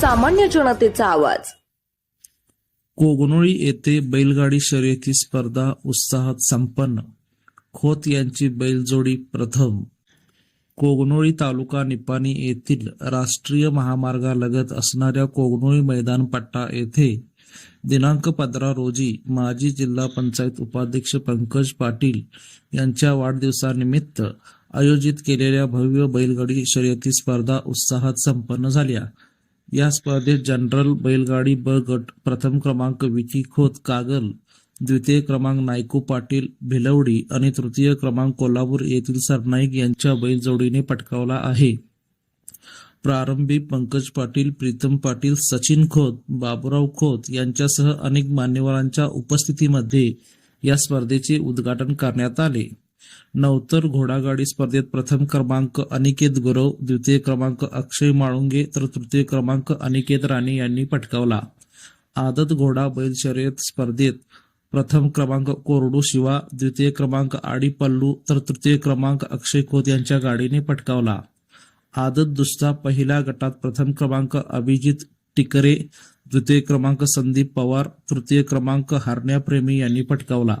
सामान्य जनतेचा आवाज. कोगनोळी येथे बैलगाडी शर्यती स्पर्धा उत्साहात संपन्न. खोत यांची बैलजोडी प्रथम. कोगनोळी तालुका निपाणी येथील राष्ट्रीय महामार्गालगत असणाऱ्या कोगनोळी मैदान पट्टा येथे दिनांक पंधरा रोजी माजी जिल्हा पंचायत उपाध्यक्ष पंकज पाटील यांच्या वाढदिवसानिमित्त आयोजित केलेल्या भव्य बैलगाडी शर्यती स्पर्धा उत्साहात संपन्न झाल्या. या स्पर्धेत जनरल बैलगाडी ब गट प्रथम क्रमांक विकी खोत कागल द्वितीय क्रमांक नायकू पाटील भिलवडी आणि तृतीय क्रमांक कोल्हापूर येथील सरनाईक यांच्या बैलजोडीने पटकावला आहे. प्रारंभी पंकज पाटील प्रीतम पाटील सचिन खोत बाबुराव खोत यांच्यासह अनेक मान्यवरांच्या उपस्थितीमध्ये या स्पर्धेचे उद्घाटन करण्यात आले. नवतर घोडागाडी स्पर्धेत प्रथम क्रमांक अनिकेत गुरव द्वितीय क्रमांक अक्षय माळुंगे तर तृतीय क्रमांक अनिकेत राणे यांनी पटकावला. आदत घोडा बैल शर्यत स्पर्धेत प्रथम क्रमांक कोरडू शिवा द्वितीय क्रमांक आडी पल्लू तर तृतीय क्रमांक अक्षय खोत यांच्या गाडीने पटकावला. आदत दुसरा पहिल्या गटात प्रथम क्रमांक अभिजित टिकरे द्वितीय क्रमांक संदीप पवार तृतीय क्रमांक हरण्याप्रेमी यांनी पटकावला.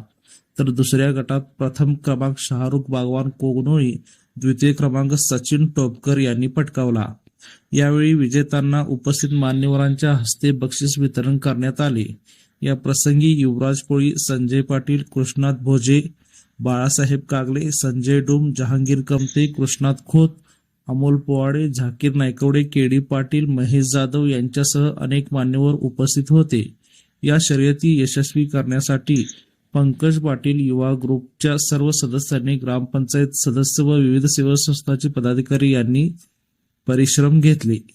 तर दुसऱ्या गटात प्रथम क्रमांक शाहरुख बागवान कोगनोळी द्वितीय क्रमांक सचिन टोपकर यांनी पटकावला. यावेळी विजेत्यांना उपस्थित मान्यवरांच्या हस्ते बक्षीस वितरण करण्यात आले. या प्रसंगी युवराज कोळी संजय पाटील कृष्णात भोजे बाळासाहेब कागले संजय डोम जहांगीर कमते कृष्णात खोत अमोल पोवाडे झाकीर नायकवडे केडी पाटील महेश जाधव यांच्यासह अनेक मान्यवर उपस्थित होते. या शर्यती यशस्वी करण्यासाठी पंकज पाटील युवा ग्रुपच्या सर्व सदस्यांनी ग्रामपंचायत सदस्य व विविध सेवा संस्थांचे पदाधिकारी यांनी परिश्रम घेतले.